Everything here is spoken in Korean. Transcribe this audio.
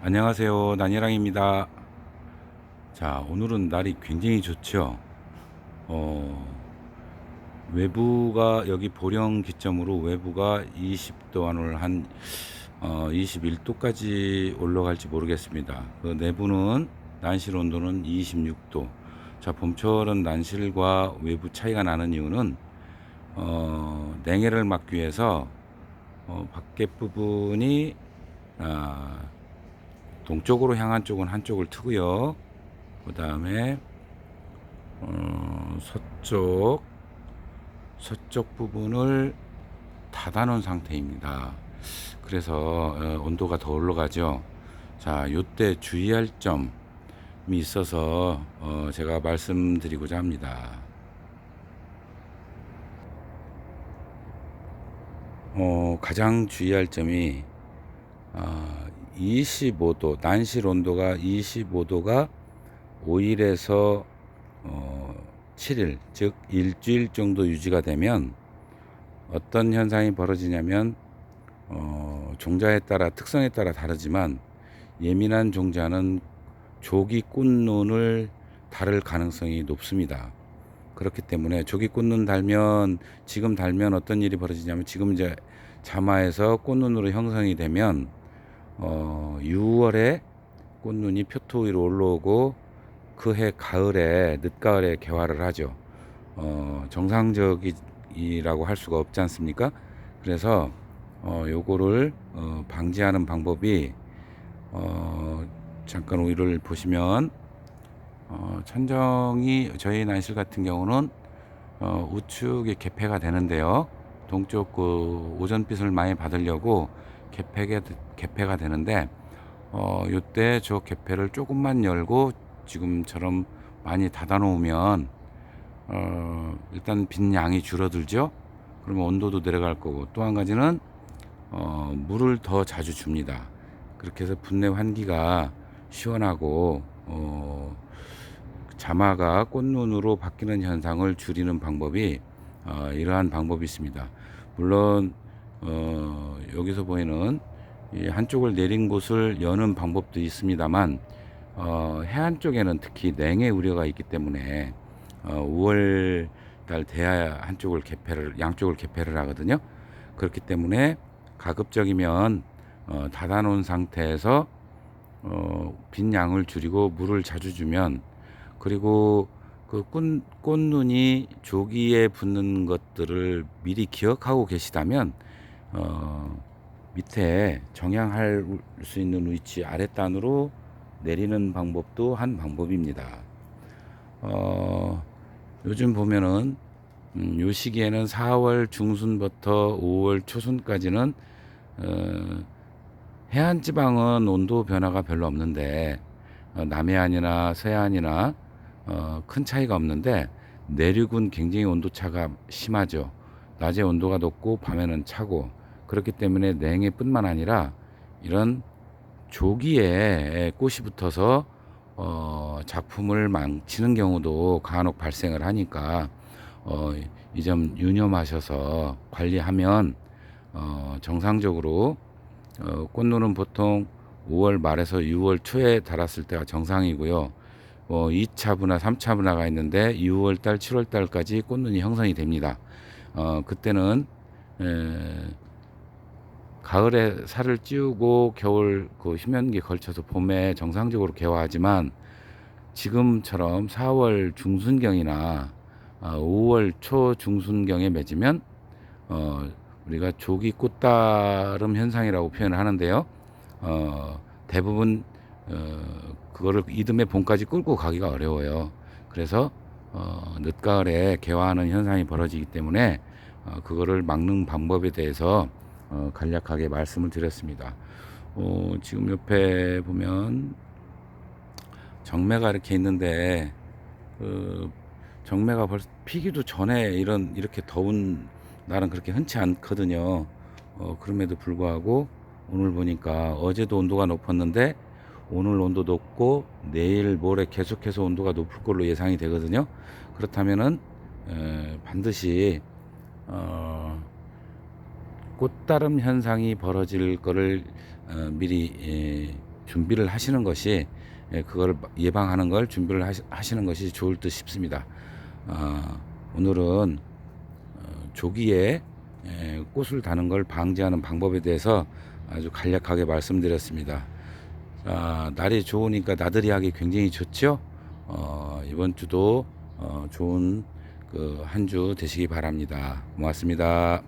안녕하세요. 난이랑입니다. 자, 오늘은 날이 굉장히 좋죠. 어, 외부가 여기 보령 기점으로 외부가 20도 안을 한 어, 21도까지 올라갈지 모르겠습니다. 그 내부는 난실 온도는 26도. 자, 봄철은 난실과 외부 차이가 나는 이유는 어, 냉해를 막기 위해서 어, 밖에 부분이 아, 동쪽으로 향한 쪽은 한쪽을 트고요. 그 다음에 어, 서쪽 서쪽 부분을 닫아놓은 상태입니다. 그래서 어, 온도가 더 올라가죠. 자, 요때 주의할 점이 있어서 어, 제가 말씀드리고자 합니다. 어, 가장 주의할 점이 아, 25도 난실 온도가 25도가 5일에서 어, 7일 즉 일주일 정도 유지가 되면 어떤 현상이 벌어지냐면 어, 종자에 따라 특성에 따라 다르지만 예민한 종자는 조기 꽃눈을 달을 가능성이 높습니다. 그렇기 때문에 조기 꽃눈 달면 지금 달면 어떤 일이 벌어지냐면 지금 이제 자마에서 꽃눈으로 형성이 되면 어, 6월에 꽃눈이 표토 위로 올라오고 그해 가을에 늦가을에 개화를 하죠. 어, 정상적이라고 할 수가 없지 않습니까? 그래서 어, 요거를 어, 방지하는 방법이 어, 잠깐 위를 보시면 어, 천정이 저희 난실 같은 경우는 어, 우측에 개폐가 되는데요. 동쪽 그 오전빛을 많이 받으려고 개폐가 개폐가 되는데 어, 요때 저 개폐를 조금만 열고 지금처럼 많이 닫아 놓으면 어, 일단 빛 양이 줄어들죠. 그러면 온도도 내려갈 거고 또 한 가지는 어, 물을 더 자주 줍니다. 그렇게 해서 분내 환기가 시원하고 어, 자마가 꽃눈으로 바뀌는 현상을 줄이는 방법이 어, 이러한 방법이 있습니다. 물론 어, 여기서 보이는 이 한쪽을 내린 곳을 여는 방법도 있습니다만 어, 해안 쪽에는 특히 냉해 우려가 있기 때문에 어, 5월 달 돼야 한쪽을 개폐를 양쪽을 개폐를 하거든요. 그렇기 때문에 가급적이면 어, 닫아놓은 상태에서 어, 빈 양을 줄이고 물을 자주 주면 그리고 그 꽃, 꽃눈이 조기에 붙는 것들을 미리 기억하고 계시다면 어, 밑에 정향할 수 있는 위치 아랫단으로 내리는 방법도 한 방법입니다. 어, 요즘 보면은 음, 요 시기에는 4월 중순부터 5월 초순까지는 어, 해안 지방은 온도 변화가 별로 없는데 어, 남해안이나 서해안이나 어, 큰 차이가 없는데 내륙은 굉장히 온도 차가 심하죠. 낮에 온도가 높고 밤에는 차고 그렇기 때문에 냉해뿐만 아니라 이런 조기에 꽃이 붙어서 어, 작품을 망치는 경우도 간혹 발생을 하니까 어, 이 점 유념하셔서 관리하면 어, 정상적으로 어, 꽃눈은 보통 5월 말에서 6월 초에 달았을 때가 정상이고요. 어, 2차 분화, 3차 분화가 있는데 6월 달, 7월 달까지 꽃눈이 형성이 됩니다. 어, 그때는 에, 가을에 살을 찌우고 겨울 그 휴면기 걸쳐서 봄에 정상적으로 개화하지만 지금처럼 4월 중순경이나 어, 5월 초 중순경에 맺으면 어, 우리가 조기 꽃다름 현상이라고 표현을 하는데요. 어, 대부분 어, 그거를 이듬해 봄까지 끌고 가기가 어려워요. 그래서 어, 늦가을에 개화하는 현상이 벌어지기 때문에 어, 그거를 막는 방법에 대해서 어, 간략하게 말씀을 드렸습니다. 어, 지금 옆에 보면 정매가 이렇게 있는데 그 정매가 벌써 피기도 전에 이런 이렇게 더운 날은 그렇게 흔치 않거든요. 어, 그럼에도 불구하고 오늘 보니까 어제도 온도가 높았는데 오늘 온도 높고 내일 모레 계속해서 온도가 높을 걸로 예상이 되거든요. 그렇다면은 에, 반드시 어, 꽃다름 현상이 벌어질 거를 어, 미리 예, 준비를 하시는 것이 예, 그걸 예방하는 걸 준비를 하시, 하시는 것이 좋을 듯 싶습니다. 아, 오늘은 어, 조기에 예, 꽃을 다는 걸 방지하는 방법에 대해서 아주 간략하게 말씀드렸습니다. 자, 날이 좋으니까 나들이 하기 굉장히 좋죠. 어, 이번 주도 어, 좋은 그 한 주 되시기 바랍니다. 고맙습니다.